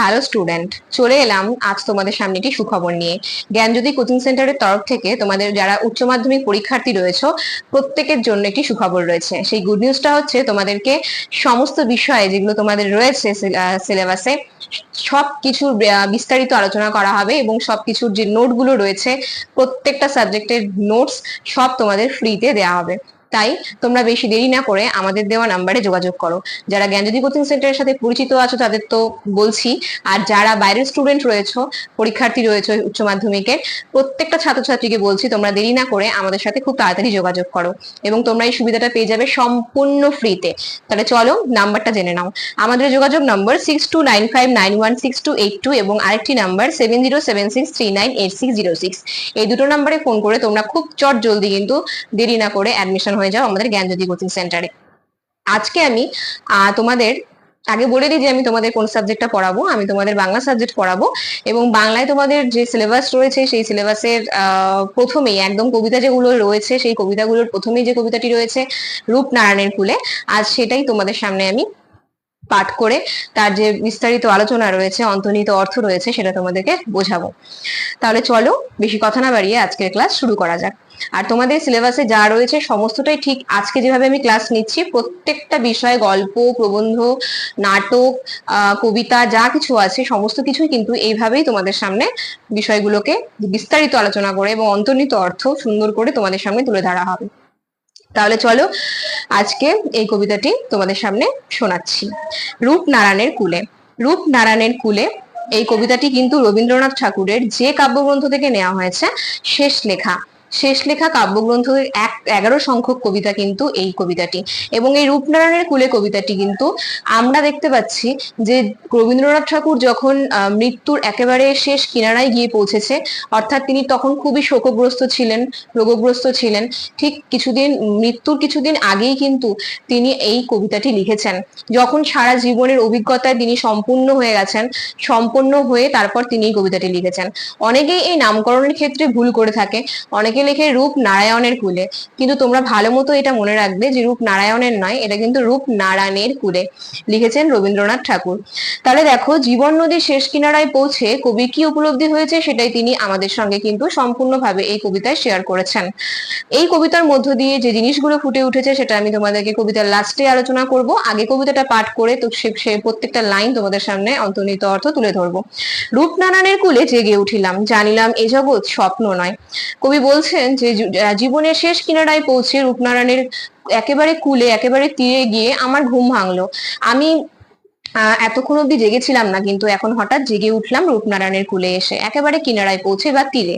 Hello student চলে এলাম আজ তোমাদের সামনে একটি সুখবর নিয়ে। জ্ঞান জ্ঞানজ্যোতি কোচিং সেন্টারের তরফ থেকে তোমাদের যারা উচ্চ মাধ্যমিক পরীক্ষার্থী রয়েছে, প্রত্যেকের জন্য একটি সুখবর রয়েছে। সেই গুড নিউজটা হচ্ছে তোমাদেরকে সমস্ত বিষয়ে যেগুলো তোমাদের রয়েছে সিলেবাসে সব কিছুর বিস্তারিত আলোচনা করা হবে এবং সব কিছুর যে নোটগুলো রয়েছে, প্রত্যেকটা সাবজেক্টের নোটস সব তোমাদের ফ্রিতে দেওয়া হবে। তাই তোমরা বেশি দেরি না করে আমাদের দেওয়া নাম্বারে যোগাযোগ করো। যারা জ্ঞানজ্যোতি কোচিং সেন্টারের সাথে পরিচিত আছো, তাদের তো বলছি। আর যারা বাইরের স্টুডেন্ট রয়েছে, পরীক্ষার্থী রয়েছে উচ্চ মাধ্যমিকের, প্রত্যেকটা ছাত্রছাত্রীকে বলছি, তোমরা দেরি না করে আমাদের সাথে খুব তাড়াতাড়ি যোগাযোগ করো এবং তোমরা এই সুবিধাটা পেয়ে যাবে সম্পূর্ণ ফ্রিতে তাহলে চলো নাম্বারটা জেনে নাও। আমাদের যোগাযোগ number six two nine five nine one six two eight two এবং আরেকটি number seven zero seven six three nine eight six zero six এই দুটো নাম্বারে ফোন করে তোমরা খুব চট জলদি কিন্তু দেরি না করে অ্যাডমিশন হয়ে যাও আমাদের জ্ঞানজ্যোতি কোচিং সেন্টারে আজকে আমি তোমাদের আগে বলে দিই যে আমি তোমাদের কোন সাবজেক্টটা পড়াবো, আমি তোমাদের বাংলা সাবজেক্ট পড়াবো এবং বাংলায় তোমাদের যে সিলেবাস রয়েছে সেই সিলেবাসের প্রথমেই একদম কবিতা যেগুলো রয়েছে সেই কবিতাগুলোর প্রথমেই যে কবিতাটি রয়েছে রূপনারায়ণের কুলে, আজ সেটাই তোমাদের সামনে আমি পাঠ করে তার যে বিস্তারিত আলোচনা রয়েছে, অন্তর্নিহিত অর্থ রয়েছে সেটা তোমাদেরকে বোঝাবো। তাহলে চলো, বেশি কথা না বাড়িয়ে আজকের ক্লাস শুরু করা যাক। আর তোমাদের সিলেবাসে যা রয়েছে সমস্তটাই ঠিক আজকে যেভাবে আমি ক্লাস নিচ্ছি, প্রত্যেকটা বিষয়ে, গল্প, প্রবন্ধ, নাটক কবিতা যা কিছু আছে সমস্ত কিছুই কিন্তু এইভাবেই তোমাদের সামনে বিষয়গুলোকে বিস্তারিত আলোচনা করে এবং অন্তর্নিত অর্থ সুন্দর করে তোমাদের সামনে তুলে ধরা হবে। তাহলে চলো আজকে এই কবিতাটি তোমাদের সামনে শোনাচ্ছি। রূপনারায়ণের কুলে। রূপনারায়ণের কুলে এই কবিতাটি কিন্তু রবীন্দ্রনাথ ঠাকুরের যে কাব্যগ্রন্থ থেকে নেওয়া হয়েছে, শেষ লেখা। শেষ লেখা কাব্যগ্রন্থের এক, এগারো সংখ্যক কবিতা কিন্তু এই কবিতাটি। এবং এই রূপনারায়ণের কুলে কবিতাটি কিন্তু আমরা দেখতে পাচ্ছি যে রবীন্দ্রনাথ ঠাকুর যখন মৃত্যুর একেবারে শেষ কিনারায় গিয়ে পৌঁছেছে, অর্থাৎ তিনি তখন খুবই শোকগ্রস্ত ছিলেন, রোগগ্রস্ত ছিলেন, ঠিক কিছুদিন, মৃত্যুর কিছুদিন আগেই কিন্তু তিনি এই কবিতাটি লিখেছেন। যখন সারা জীবনের অভিজ্ঞতায় তিনি সম্পূর্ণ হয়ে গেছেন, সম্পূর্ণ হয়ে তারপর তিনি এই কবিতাটি লিখেছেন। অনেকেই এই নামকরণের ক্ষেত্রে ভুল করে থাকে, অনেকে লেখে রূপ নারায়ণের কুলে। কিন্তু তোমরা ভালো মতো এটা মনে রাখবে যে রূপ নারায়ণের নয়, এটা কিন্তু রূপ নারায়ণের কুলে লিখেছেন রবীন্দ্রনাথ ঠাকুর। তাহলে দেখো, জীবন নদীর শেষ কিনারায় পৌঁছে কবি কি উপলব্ধি হয়েছে সেটাই তিনি আমাদের সঙ্গে কিন্তু সম্পূর্ণভাবে এই কবিতায় শেয়ার করেছেন। এই কবিতার মধ্য দিয়ে যে জিনিসগুলো ফুটে উঠেছে সেটা আমি তোমাদেরকে কবিতার লাস্টে আলোচনা করব। আগে কবিতাটা পাঠ করে তো সে প্রত্যেকটা লাইন তোমাদের সামনে অন্তর্নিহিত অর্থ তুলে ধরবো। রূপনারায়ণের কুলে জেগে উঠিলাম, জানিলাম এ জগৎ স্বপ্ন নয়। কবি বলছেন যে জীবনের শেষ কিনারায় পৌঁছে রূপনারায়ণের একেবারে কুলে, একেবারে তীরে গিয়ে আমার ঘুম ভাঙলো। আমি এতক্ষণ অব্দি জেগেছিলাম না, কিন্তু এখন হঠাৎ জেগে উঠলাম রূপনারায়ণের কুলে এসে, একেবারে কিনারায় পৌঁছে বা তীরে।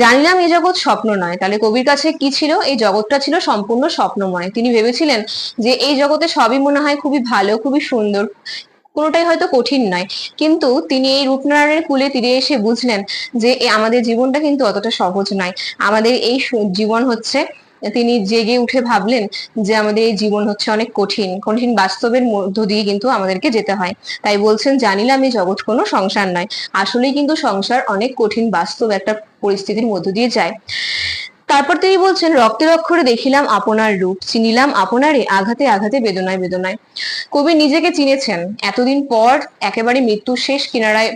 জানলাম এই জগৎ স্বপ্ন নয়, তাহলে কবির কাছে কি ছিল? এই জগৎটা ছিল সম্পূর্ণ স্বপ্নময়। তিনি ভেবেছিলেন যে এই জগতে সবই মনে হয় খুবই ভালো, খুবই সুন্দর কোনোটাই হয়তো কঠিন নয়। কিন্তু তিনি এই রূপনারায়ণের কুলে তীরে এসে বুঝলেন যে আমাদের জীবনটা কিন্তু অতটা সহজ নয়। আমাদের এই জীবন হচ্ছে, তিনি জেগে উঠে ভাবলেন যে আমাদের এই জীবন হচ্ছে অনেক কঠিন। কঠিন বাস্তবের মধ্য দিয়ে কিন্তু আমাদেরকে যেতে হয়। তাই বলছেন, জানিলাম এই জগৎ কোনো সংসার নয়। আসলেই কিন্তু সংসার অনেক কঠিন বাস্তব একটা পরিস্থিতির মধ্য দিয়ে যায়। তারপর তিনি বলছেন রক্তের অক্ষরে দেখিলাম আপনার রূপ, চিনিলাম আপনারে আঘাতে আঘাতে, বেদনায় বেদনায়। কবি নিজেকে চিনেছেন। এতদিন পর একেবারে মৃত্যুর শেষ কিনারায়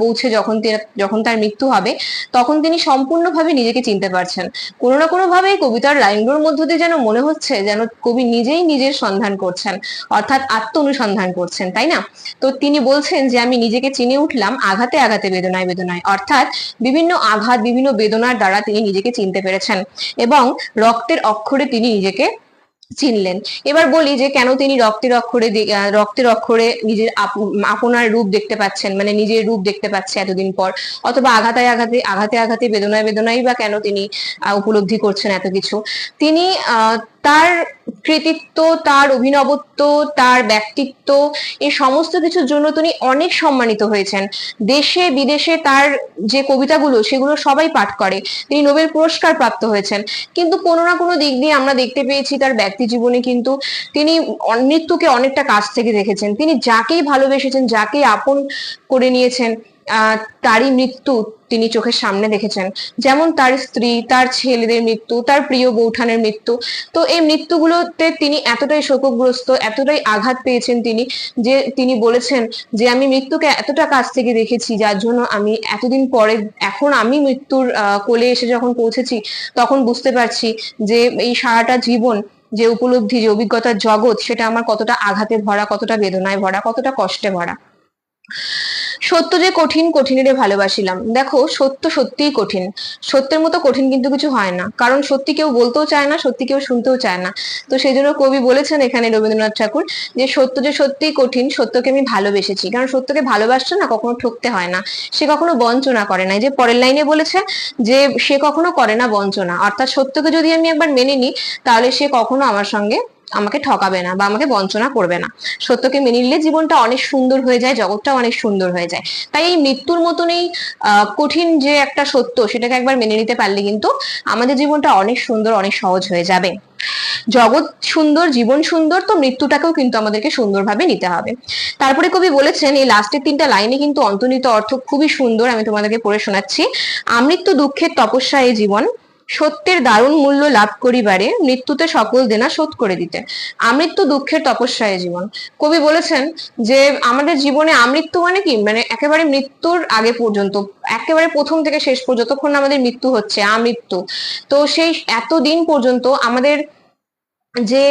পৌঁছে যখন যখন তার মৃত্যু হবে, তখন তিনি সম্পূর্ণভাবে নিজেকে চিনতে পারছেন। কোনো না কোনো ভাবে কবিতার লাইনগুলোর মধ্য দিয়ে যেন মনে হচ্ছে, যেন কবি নিজেই নিজের সন্ধান করছেন, অর্থাৎ আত্ম অনুসন্ধান করছেন, তাই না? তো তিনি বলছেন যে, আমি নিজেকে চিনে উঠলাম আঘাতে আঘাতে, বেদনায় বেদনায়। অর্থাৎ বিভিন্ন আঘাত, বিভিন্ন বেদনার দ্বারা তিনি নিজেকে চিনতে পেরেছেন। এবং রক্তের অক্ষরে তিনি নিজেকে চিনলেন। এবার বলি যে কেন তিনি রক্তের অক্ষরে রক্তের অক্ষরে নিজের আপ- আপনার রূপ দেখতে পাচ্ছেন মানে নিজের রূপ দেখতে পাচ্ছে এতদিন পর অথবা আঘাতায় আঘাতে আঘাতে আঘাতে বেদনায় বেদনায় বা কেন তিনি উপলব্ধি করছেন এত কিছু? তিনি আহ, তার কৃতিত্ব, তার অভিনবত্ব, তার ব্যক্তিত্ব, এই সমস্ত কিছুর জন্য তিনি অনেক সম্মানিত হয়েছেন। দেশে, বিদেশে তার যে কবিতাগুলো, সেগুলো সবাই পাঠ করে। তিনি নোবেল পুরস্কার প্রাপ্ত হয়েছেন। কিন্তু কোনো না কোনো দিক দিয়ে আমরা দেখতে পেয়েছি তার ব্যক্তি জীবনে কিন্তু তিনি মৃত্যুকে অনেকটা কাছ থেকে দেখেছেন। তিনি যাকেই ভালোবেসেছেন, যাকেই আপন করে নিয়েছেন তারই মৃত্যু তিনি চোখের সামনে দেখেছেন। যেমন তার স্ত্রী, তার ছেলেদের মৃত্যু, তার প্রিয় বৌঠানের মৃত্যু। তো এই মৃত্যুগুলোতে তিনি এতটাই শোকগ্রস্ত, এতটাই আঘাত পেয়েছেন তিনি যে তিনি বলেছেন যে, আমি মৃত্যুকে এতটা কাছ থেকে দেখেছি যার জন্য আমি এতদিন পরে, এখন আমি মৃত্যুর কোলে এসে যখন পৌঁছেছি, তখন বুঝতে পারছি যে এই সারাটা জীবন যে উপলব্ধি, যে অভিজ্ঞতার জগৎ, সেটা আমার কতটা আঘাতে ভরা, কতটা বেদনায় ভরা, কতটা কষ্টে ভরা। সত্য যে কঠিন কঠিনেরে ভালোবাসিলাম। দেখো, সত্য সত্যিই কঠিন। সত্যের মতো কঠিন কিন্তু কিছু হয় না। কারণ সত্যি কেউ বলতেও চায় না, সত্যি কেউ শুনতেও চায় না। তো সেই জন্য কবি বলেছেন এখানে রবীন্দ্রনাথ ঠাকুর যে, সত্য যে সত্যিই কঠিন, সত্যকে আমি ভালোবেসেছি। কারণ সত্যকে ভালোবাসতে না, কখনো ঠকতে হয় না। সে কখনো বঞ্চনা করে না যে পরের লাইনে বলেছে যে, সে কখনো করে না বঞ্চনা। অর্থাৎ সত্যকে যদি আমি একবার মেনে নিই, তাহলে সে কখনো আমার সঙ্গে আমাকে ঠকাবে না বা আমাকে বঞ্চনা করবে না। সত্যকে মেনে নিলে জীবনটা অনেক সুন্দর হয়ে যায় জগৎটা অনেক সুন্দর হয়ে যায়। তাই এই মৃত্যুর মতন এই কঠিন যে একটা সত্য, সেটাকে একবার মেনে নিতে পারলে কিন্তু আমাদের জীবনটা অনেক সুন্দর, অনেক সহজ হয়ে যাবে। জগৎ সুন্দর, জীবন সুন্দর, তো মৃত্যুটাকেও কিন্তু আমাদেরকে সুন্দরভাবে নিতে হবে। তারপরে কবি বলেছেন, এই লাস্টের তিনটা লাইনে কিন্তু অন্তর্নিহিত অর্থ খুবই সুন্দর, আমি তোমাদেরকে পড়ে শোনাচ্ছি। আমৃত্যু দুঃখের তপস্যা এই জীবন সত্যের দারুণ মূল্য লাভ করিবারে মৃত্যুতে সকল দেনা শোধ করে দিতে। আমৃত্যু দুঃখের তপস্যায় জীবন। কবি বলেছেন যে, আমাদের জীবনে আমৃত্যু মানে কি? মানে একেবারে মৃত্যুর আগে পর্যন্ত, একেবারে প্রথম থেকে শেষ পর্যন্ত যতক্ষণ আমাদের মৃত্যু হচ্ছে, আমৃত্যু। তো সেই এতদিন পর্যন্ত আমাদের যে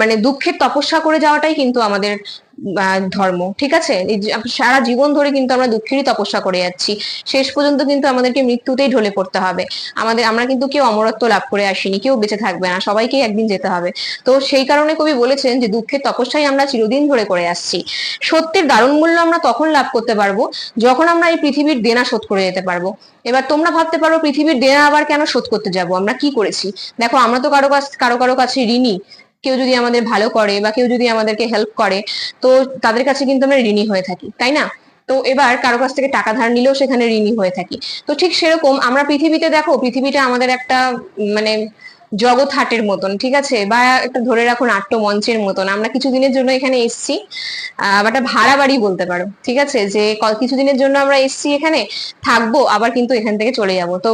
মানে দুঃখের তপস্যা করে যাওয়াটাই কিন্তু আমাদের ধর্ম, ঠিক আছে? সারা জীবন ধরে কিন্তু আমরা দুঃখেরই তপস্যা করে যাচ্ছি। শেষ পর্যন্ত কিন্তু আমাদেরকে মৃত্যুতেই ঢলে পড়তে হবে। আমাদের, আমরা কিন্তু কেউ অমরত্ব লাভ করে আসিনি, কেউ বেঁচে থাকবে না সবাইকে একদিন যেতে হবে। তো সেই কারণে কবি বলেছেন যে, দুঃখের তপস্যাই আমরা চিরদিন ধরে করে আসছি। সত্যের দারুণ মূল্য আমরা তখন লাভ করতে পারব, যখন আমরা এই পৃথিবীর দেনা শোধ করে যেতে পারব। এবার তোমরা ভাবতে পারো, পৃথিবীর দেনা আবার কেন শোধ করতে যাব? আমরা কি করেছি? দেখো, আমরা তো কারও কাছ, কারও কারও কাছে ঋণী। কেউ যদি আমাদের ভালো করে বা কেউ যদি আমাদেরকে হেল্প করে, তো তাদের কাছে কিন্তু আমরা ঋণী হয়ে থাকি, তাই না? তো এবার কারও কাছ থেকে টাকা ধার নিলেও সেখানে ঋণী হয়ে থাকি। তো ঠিক সেরকম আমরা পৃথিবীতে দেখো, পৃথিবীটা আমাদের একটা মানে জগৎ হাটের মতন, ঠিক আছে? বা একটা ধরে রাখুন নাট্য মঞ্চের মতন। আমরা কিছুদিনের জন্য এখানে এসছি, আহ একটা ভাড়া বাড়ি বলতে পারো, ঠিক আছে? যে কিছুদিনের জন্য আমরা এসছি এখানে, থাকব, আবার কিন্তু এখান থেকে চলে যাব। তো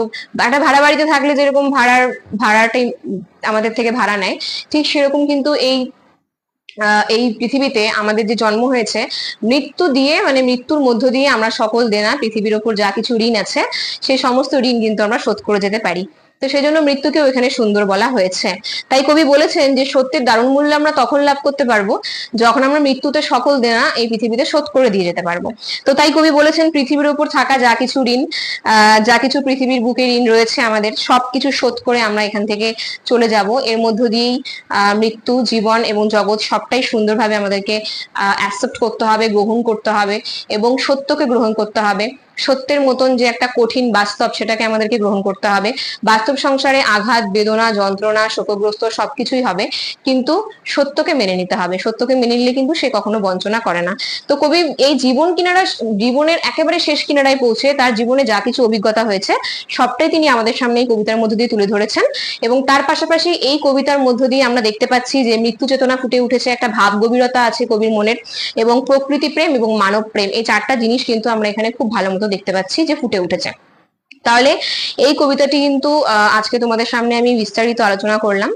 একটা ভাড়া বাড়িতে থাকলে যেরকম ভাড়ার, ভাড়াটাই আমাদের থেকে ভাড়া নেয়, ঠিক সেরকম কিন্তু এই এই পৃথিবীতে আমাদের যে জন্ম হয়েছে, মৃত্যু দিয়ে মানে মৃত্যুর মধ্য দিয়ে আমরা সকল দেনা, পৃথিবীর ওপর যা কিছু ঋণ আছে সেই সমস্ত ঋণ কিন্তু আমরা শোধ করে যেতে পারি। তো সেই জন্য মৃত্যুকেও এখানে সুন্দর বলা হয়েছে। তাই কবি বলেছেন যে, সত্যের দারুণ মূল্য আমরা তখন লাভ করতে পারব যখন আমরা মৃত্যুতে সকল দেনা এই পৃথিবীতে শোধ করে দিয়ে যেতে পারব। তো তাই কবি বলেছেন, পৃথিবীর উপর থাকা যা কিছু ঋণ যা কিছু পৃথিবীর বুকে ঋণ রয়েছে আমাদের সবকিছু শোধ করে আমরা এখান থেকে চলে যাব। এর মধ্য দিয়েই মৃত্যু, জীবন এবং জগৎ সবটাই সুন্দরভাবে আমাদেরকে অ্যাকসেপ্ট করতে হবে, গ্রহণ করতে হবে এবং সত্যকে গ্রহণ করতে হবে। সত্যের মতন যে একটা কঠিন বাস্তব সেটাকে আমাদেরকে গ্রহণ করতে হবে। বাস্তব সংসারে আঘাত, বেদনা, যন্ত্রণা, শোকগ্রস্ত সবকিছুই হবে। কিন্তু সত্যকে মেনে নিতে হবে। সত্যকে মেনে নিলে কিন্তু সে কখনো বঞ্চনা করে না। তো কবি, এই জীবন কিনারা, জীবনের একেবারে শেষ কিনারায় পৌঁছে তার জীবনে যা কিছু অভিজ্ঞতা হয়েছে, সবটাই তিনি আমাদের সামনে এই কবিতার মধ্য দিয়ে তুলে ধরেছেন। এবং তার পাশাপাশি এই কবিতার মধ্য দিয়ে আমরা দেখতে পাচ্ছি যে মৃত্যু চেতনা ফুটে উঠেছে, একটা ভাব গভীরতা আছে কবির মনের এবং প্রকৃতি প্রেম এবং মানব প্রেম। এই চারটা জিনিস কিন্তু আমরা এখানে খুব ভালো মতো দেখতে পাচ্ছি যে ফুটে উঠেছে। তাহলে এই কবিতাটি কিন্তু আজকে তোমাদের সামনে আমি বিস্তারিত আলোচনা করলাম।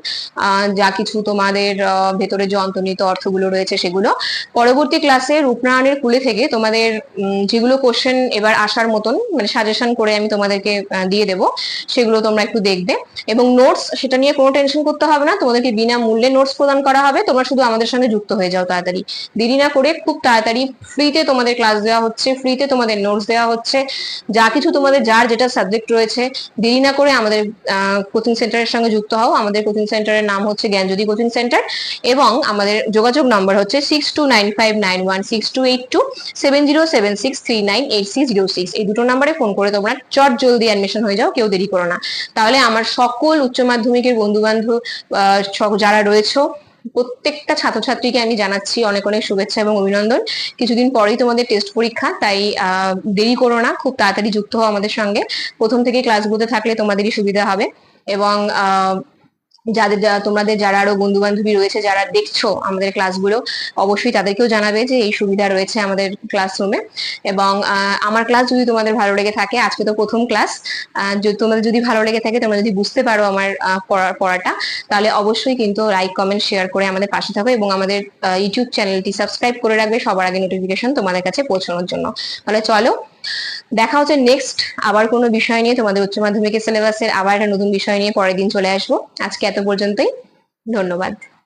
যা কিছু তোমাদের ভেতরে যে অন্তর্নিহিত অর্থগুলো রয়েছে সেগুলো। পরবর্তী ক্লাসে রূপনারায়ণের কুলে থেকে তোমাদের যেগুলো কোশ্চেন এবার আসার মতন মানে সাজেশন করে আমি তোমাদেরকে দিয়ে দেব, সেগুলো তোমরা একটু দেখবে। এবং নোটস সেটা নিয়ে কোনো টেনশন করতে হবে না, তোমাদেরকে বিনামূল্যে নোটস প্রদান করা হবে। তোমরা শুধু আমাদের সঙ্গে যুক্ত হয়ে যাও তাড়াতাড়ি। দেরি না করে খুব তাড়াতাড়ি ফ্রিতে তোমাদের ক্লাস দেওয়া হচ্ছে ফ্রিতে তোমাদের নোটস দেওয়া হচ্ছে। যা কিছু তোমাদের, যার যেটা সাবজেক্ট রয়েছে। দেরি না করে আমাদের কোচিং সেন্টারের সঙ্গে যুক্ত হও। আমাদের কোচিং সেন্টারের নাম হচ্ছে জ্ঞানজ্যোতি কোচিং সেন্টার এবং আমাদের যোগাযোগ নম্বর হচ্ছে six two nine five nine one six two eight two seven zero seven six three nine eight six zero six এই দুটো নাম্বারে ফোন করে তোমরা চট জলদি অ্যাডমিশন হয়ে যাও, কেউ দেরি করো না। তাহলে আমার সকল উচ্চ মাধ্যমিকের বন্ধু বান্ধব যারা রয়েছে প্রত্যেকটা ছাত্রছাত্রীকে আমি জানাচ্ছি অনেক অনেক শুভেচ্ছা এবং অভিনন্দন। কিছুদিন পরেই তোমাদের টেস্ট পরীক্ষা, তাই দেরি করো না, খুব তাড়াতাড়ি যুক্ত হও আমাদের সঙ্গে। প্রথম থেকে ক্লাসগুলোতে থাকলে তোমাদেরই সুবিধা হবে। এবং যাদের তোমাদের যারা আরও বন্ধু বান্ধবী রয়েছে, যারা দেখছ আমাদের ক্লাসগুলো অবশ্যই তাদেরকেও জানাবে যে এই সুবিধা রয়েছে আমাদের ক্লাসরুমে এবং আমার ক্লাস যদি তোমাদের ভালো লেগে থাকে, আজকে তো প্রথম ক্লাস যদি তোমাদের যদি ভালো লেগে থাকে, তোমরা যদি বুঝতে পারো আমার পড়ার পড়াটা, তাহলে অবশ্যই কিন্তু লাইক কমেন্ট শেয়ার করে আমাদের পাশে থাকো এবং আমাদের ইউটিউব চ্যানেলটি সাবস্ক্রাইব করে রাখবে সবার আগে নোটিফিকেশন তোমাদের কাছে পৌঁছানোর জন্য। তাহলে চলো দেখা হচ্ছে নেক্সট আবার কোনো বিষয় নিয়ে তোমাদের উচ্চ মাধ্যমিকের সিলেবাসের আবার একটা নতুন বিষয় নিয়ে পরের দিন চলে আসব। আজকে এত পর্যন্তই, ধন্যবাদ।